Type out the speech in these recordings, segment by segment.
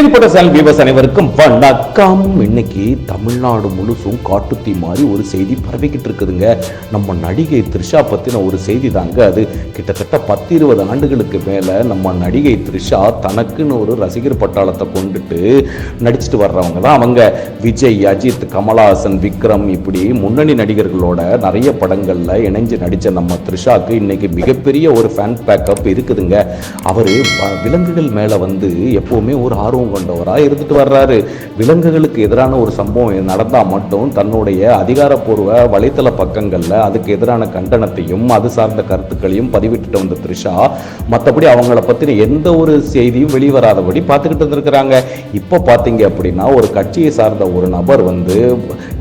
ஸ்ரீநிதிப்பட்ட channel viewers அனைவருக்கும் வணக்கம். இன்னைக்கு தமிழ்நாடு முழுசும் காட்டுத்தீ மாதிரி ஒரு செய்தி பரவிக்கிட்டு இருக்குதுங்க. நம்ம நடிகை த்ரிஷா பற்றின ஒரு செய்தி தாங்க அது. கிட்டத்தட்ட பத்து இருபது ஆண்டுகளுக்கு மேலே நம்ம நடிகை த்ரிஷா தனக்குன்னு ஒரு ரசிகர் பட்டாளத்தை கொண்டுட்டு நடிச்சிட்டு வர்றவங்க தான் அவங்க. விஜய் அஜித் கமலஹாசன் விக்ரம் இப்படி முன்னணி நடிகர்களோட நிறைய படங்களில் இணைஞ்சு நடித்த நம்ம த்ரிஷாக்கு இன்னைக்கு மிகப்பெரிய ஒரு ஃபேன் பேக்கப் இருக்குதுங்க. அவர் விலங்குகள் மேலே வந்து எப்போவுமே ஒரு ஆர்வம் கொண்டவராக இருந்துட்டு வர்றாரு. விலங்குகளுக்கு எதிரான ஒரு சம்பவம் நடந்தால் மட்டும் தன்னுடைய அதிகாரப்பூர்வ வலைத்தள பக்கங்களில் அதுக்கு எதிரான கண்டனத்தையும் அது சார்ந்த கருத்துக்களையும் பதிவிட்டுட்டு வந்த த்ரிஷா மற்றபடி அவங்கள பற்றின எந்த ஒரு செய்தியும் வெளிவராதபடி பார்த்துக்கிட்டு இருந்திருக்கிறாங்க. இப்போ பார்த்தீங்க அப்படின்னா ஒரு கட்சியை சார்ந்த ஒரு நபர் வந்து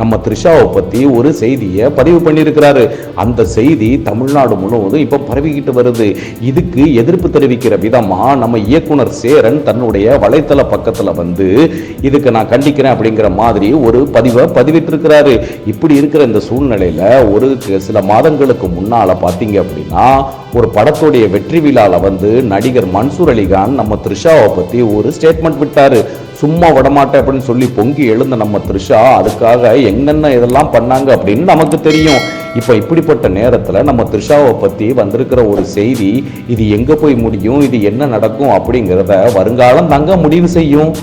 நம்ம த்ரிஷாவை பற்றி ஒரு செய்தியை பதிவு பண்ணியிருக்கிறாரு. அந்த செய்தி தமிழ்நாடு முழுவதும் இப்போ பரவிக்கிட்டு வருது. இதுக்கு எதிர்ப்பு தெரிவிக்கிற விதமா நம்ம இயக்குனர் சேரன் தன்னுடைய வலைத்தள பக்கத்துல வந்து இதுக்கு நான் கண்டிக்கிறேன் அப்படிங்கிற மாதிரி ஒரு பதிவை பதிவிட்டிருக்கிறாரு. இப்படி இருக்கிற இந்த சூழ்நிலையில ஒரு சில மாதங்களுக்கு முன்னால பார்த்தீங்க அப்படின்னா ஒரு படத்துடைய வெற்றி விழால வந்து நடிகர் மன்சூர் அலிகான் நம்ம த்ரிஷாவை பத்தி ஒரு ஸ்டேட்மெண்ட் விட்டாரு. சும்மா விடமாட்டேன் அப்படின்னு சொல்லி பொங்கி எழுந்த நம்ம த்ரிஷா அதுக்காக என்னென்ன இதெல்லாம் பண்ணாங்க அப்படின்னு நமக்கு தெரியும். இப்போ இப்படிப்பட்ட நேரத்தில் நம்ம த்ரிஷாவை பற்றி வந்திருக்கிற ஒரு செய்தி இது எங்கே போய் முடியும் இது என்ன நடக்கும் அப்படிங்கிறத வருங்காலம் தாங்க முடிவு செய்யும்.